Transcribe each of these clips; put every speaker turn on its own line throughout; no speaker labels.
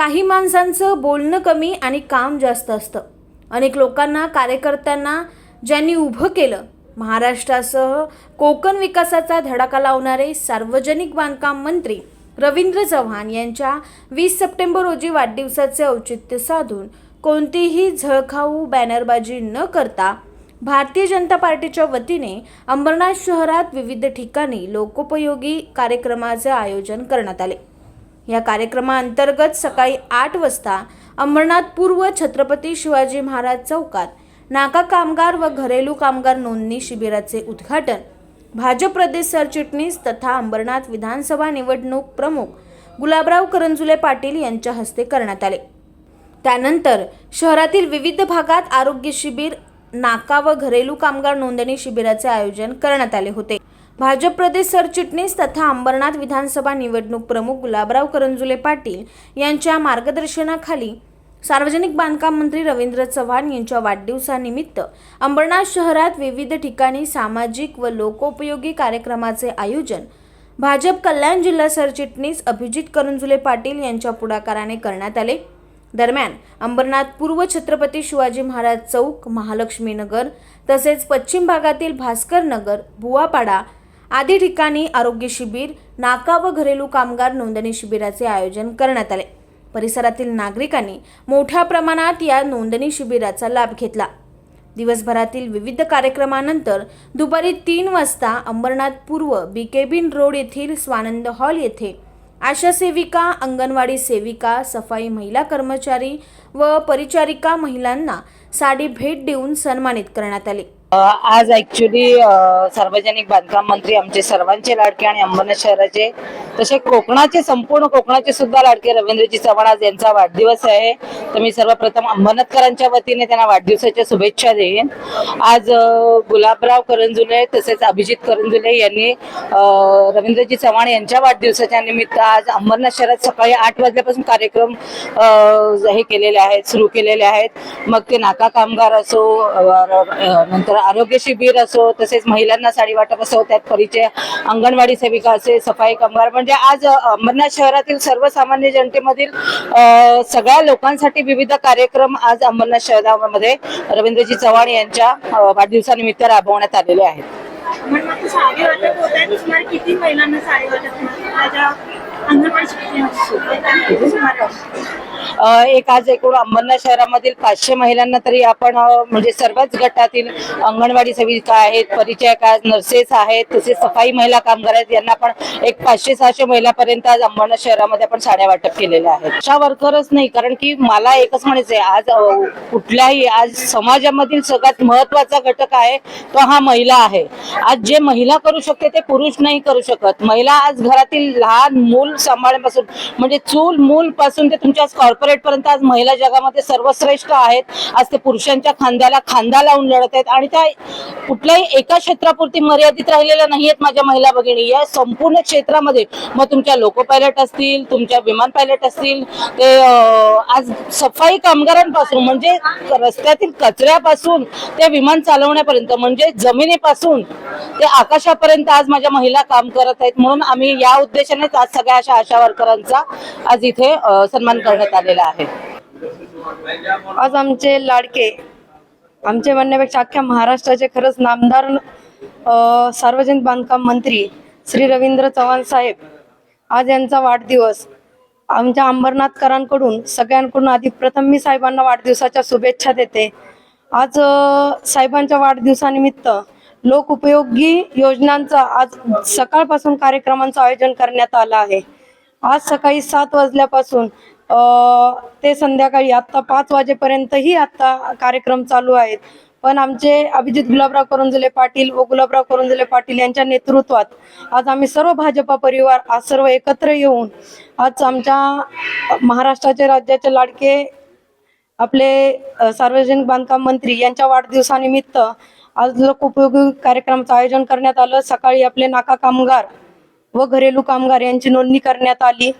काही माणसांचं बोलणं कमी आणि काम जास्त असतं. अनेक लोकांना कार्यकर्त्यांना ज्यांनी उभं केलं महाराष्ट्रासह कोकण विकासाचा धडाका लावणारे सार्वजनिक बांधकाम मंत्री रवींद्र चव्हाण यांच्या वीस सप्टेंबर रोजी वाढदिवसाचे औचित्य साधून कोणतीही झळखाऊ बॅनरबाजी न करता भारतीय जनता पार्टीच्या वतीने अंबरनाथ शहरात विविध ठिकाणी लोकोपयोगी कार्यक्रमाचे आयोजन करण्यात आले. या कार्यक्रमाअंतर्गत सकाळी आठ वाजता अंबरनाथ पूर्व छत्रपती शिवाजी महाराज चौकात नाका कामगार व घरेलू कामगार नोंदणी शिबिराचे उद्घाटन. भाजप प्रदेश सरचिटणीस तथा अंबरनाथ विधानसभा निवडणूक प्रमुख गुलाबराव करंजुले पाटील यांच्या हस्ते करण्यात आले. त्यानंतर शहरातील विविध भागात आरोग्य शिबिर नाका व घरेलू कामगार नोंदणी शिबिराचे आयोजन करण्यात आले होते. भाजप प्रदेश सरचिटणीस तथा अंबरनाथ विधानसभा निवडणूक प्रमुख गुलाबराव करंजुले पाटील यांच्या मार्गदर्शनाखाली सार्वजनिक बांधकाम मंत्री रवींद्र चव्हाण यांच्या वाढदिवसानिमित्त अंबरनाथ शहरात विविध ठिकाणी सामाजिक व लोकोपयोगी कार्यक्रमाचे आयोजन भाजप कल्याण जिल्हा सरचिटणीस अभिजित करंजुले पाटील यांच्या पुढाकाराने करण्यात आले. दरम्यान अंबरनाथ पूर्व छत्रपती शिवाजी महाराज चौक महालक्ष्मी नगर तसेच पश्चिम भागातील भास्कर नगर बुवापाडा आदी ठिकाणी आरोग्य शिबिर नाका व घरेलू कामगार नोंदणी शिबिराचे आयोजन करण्यात आले. परिसरातील नागरिकांनी मोठ्या प्रमाणात या नोंदणी शिबिराचा लाभ घेतला. दिवसभरातील विविध कार्यक्रमानंतर दुपारी तीन वाजता अंबरनाथ पूर्व बीकेबिन रोड येथील स्वानंद हॉल येथे आशा सेविका अंगणवाडी सेविका सफाई महिला कर्मचारी व परिचारिका महिलांना साडी भेट देऊन सन्मानित करण्यात आले.
आज ऍक्च्युली सार्वजनिक बांधकाम मंत्री आमचे सर्वांचे लाडके आणि अंबरनाथ शहराचे तसे कोकणाचे संपूर्ण कोकणाचे सुद्धा लाडके रवींद्रजी चव्हाण आज यांचा वाढदिवस आहे. तर मी सर्वप्रथम अंबरनाथकरांच्या वतीने त्यांना वाढदिवसाच्या शुभेच्छा देईन. आज गुलाबराव करंजुले तसेच अभिजित करंजुले यांनी रवींद्रजी चव्हाण यांच्या वाढदिवसाच्या निमित्त आज अंबरनाथ शहरात सकाळी आठ वाजल्यापासून कार्यक्रम हे केलेले आहेत सुरू केलेले आहेत. मग ते नाका कामगार असो नंतर आरोग्य शिबिर असो तसेच महिलांना साडी वाटप असो त्यात परिचय अंगणवाडी सेविका असे सफाई कामगार म्हणजे आज अंबरनाथ शहरातील सर्वसामान्य जनतेमधील सगळ्या लोकांसाठी विविध कार्यक्रम आज अंबरनाथ शहरामध्ये रवींद्रजी चव्हाण यांच्या वाढदिवसानिमित्त राबवण्यात आलेले आहेत. एक आज एकूण अंबरनाथ शहरामधील पाचशे महिलांना तरी आपण म्हणजे सर्वच गटातील अंगणवाडी सेविका आहेत परिचयक आहेत नर्सेस आहेत तसेच सफाई महिला कामगार आहेत यांना पण एक पाचशे सहाशे महिलापर्यंत आज अंबरनाथ शहरामध्ये आपण साड्या वाटप केलेल्या आहेत. अशा वर्करच नाही कारण की मला एकच म्हणायचं आहे आज कुठल्याही आज समाजामधील सगळ्यात महत्त्वाचा घटक आहे तो हा महिला आहे. आज जे महिला करू शकते ते पुरुष नाही करू शकत. महिला आज घरातील लहान मूल सांभाळण्यापासून. म्हणजे चूल मूल पासून ते तुमच्या कॉर्पोरेट पर्यंत आज महिला जगामध्ये सर्वश्रेष्ठ आहेत. आज ते पुरुषांच्या खांद्याला खांदा लावून लढत आहेत. आणि त्या कुठल्याही एका क्षेत्रापुरती मर्यादित राहिलेल्या नाहीयेत माझ्या महिला भगिनी. या संपूर्ण क्षेत्रामध्ये मग तुमच्या लोको पायलट असतील तुमच्या विमान पायलट असतील ते आज सफाई कामगारांपासून म्हणजे रस्त्यातील कचऱ्यापासून ते विमान चालवण्यापर्यंत म्हणजे जमिनीपासून ते आकाशापर्यंत आज माझ्या महिला काम करत आहेत. म्हणून आम्ही या उद्देशानेच आज सगळ्या अशा आशा वर्करांचा आज इथे सन्मान करण्यात आलेला आहे.
आज आमचे लाडके आमचे म्हणण्यापेक्षा अख्ख्या महाराष्ट्राचे खरंच नामदार सार्वजनिक बांधकाम मंत्री श्री रवींद्र चव्हाण साहेब आज यांचा वाढदिवस. आमच्या अंबरनाथकरांकडून सगळ्यांकडून आधी प्रथम मी साहेबांना वाढदिवसाच्या शुभेच्छा देते. आज साहेबांच्या वाढदिवसानिमित्त लोक उपयोगी योजनांचा आज सकाळपासून कार्यक्रमांचं आयोजन करण्यात आलं आहे. आज सकाळी सात वाजल्यापासून ते संध्याकाळी आता पाच वाजेपर्यंतही आता कार्यक्रम चालू आहेत. पण आमचे अभिजित गुलाबराव करंजुले पाटील व गुलाबराव करंजुले पाटील यांच्या नेतृत्वात आज आम्ही सर्व भाजपा परिवार आज सर्व एकत्र येऊन आज आमच्या महाराष्ट्राचे राज्याचे लाडके आपले सार्वजनिक बांधकाम मंत्री यांच्या वाढदिवसानिमित्त आज लोकोपयोगी कार्यक्रमाचं आयोजन करण्यात आलं. सकाळी आपले नाका कामगार व घरेलू कामगार यांची नोंदणी करण्यात आली.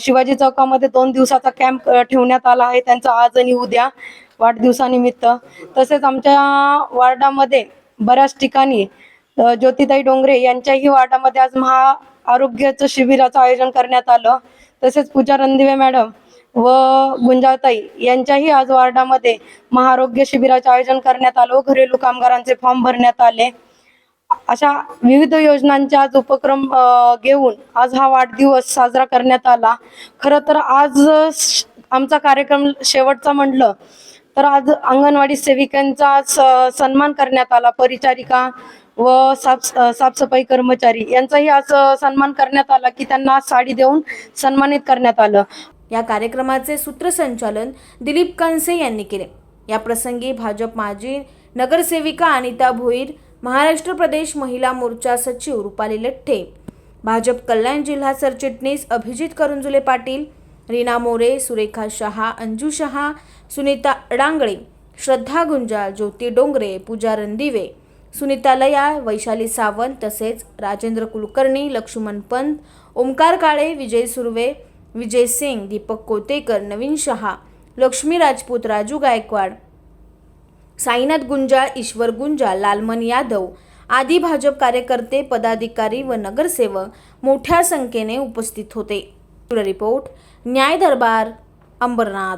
शिवाजी चौकामध्ये दोन दिवसाचा कॅम्प ठेवण्यात आला आहे. त्यांचा आज आणि उद्या वाढदिवसानिमित्त. तसेच आमच्या वार्डामध्ये बऱ्याच ठिकाणी ज्योतिताई डोंगरे यांच्याही वार्डामध्ये आज महा आरोग्याचं शिबिराचं आयोजन करण्यात आलं. तसेच पूजा रणदिवे मॅडम व गुंजाताई यांच्याही आज वार्डामध्ये महाआरोग्य शिबिराचे आयोजन करण्यात आलं व घरेलू कामगारांचे फॉर्म भरण्यात आले. अशा विविध योजनांचे आज उपक्रम घेऊन आज हा वाढदिवस साजरा करण्यात आला. खरं तर आज श- आमचा कार्यक्रम शेवटचा म्हटलं तर आज अंगणवाडी सेविकांचा स- सन्मान करण्यात आला. परिचारिका व साफ साफसफाई कर्मचारी यांचाही आज सन्मान करण्यात आला की त्यांना साडी देऊन सन्मानित करण्यात आलं.
या कार्यक्रमाचे सूत्रसंचालन दिलीप कनसे यांनी केले. या प्रसंगी भाजप माजी नगरसेविका अनिता भोईर महाराष्ट्र प्रदेश महिला मोर्चा सचिव रुपाली लठ्ठे भाजप कल्याण जिल्हा सरचिटणीस अभिजित करंजुले पाटील रीना मोरे सुरेखा शहा अंजू शहा सुनीता अडांगळे श्रद्धा गुंजाळ ज्योती डोंगरे पूजा रणदिवे सुनीता लया वैशाली सावंत तसेच राजेंद्र कुलकर्णी लक्ष्मण पंत ओमकार काळे विजय सुर्वे विजय सिंग दीपक कोतेकर नवीन शहा लक्ष्मी राजपूत राजू गायकवाड साईनाथ गुंजाळ ईश्वर गुंजाळ लालमन यादव आदी भाजप कार्यकर्ते पदाधिकारी व नगरसेवक मोठ्या संख्येने उपस्थित होते. रिपोर्ट न्याय दरबार अंबरनाथ.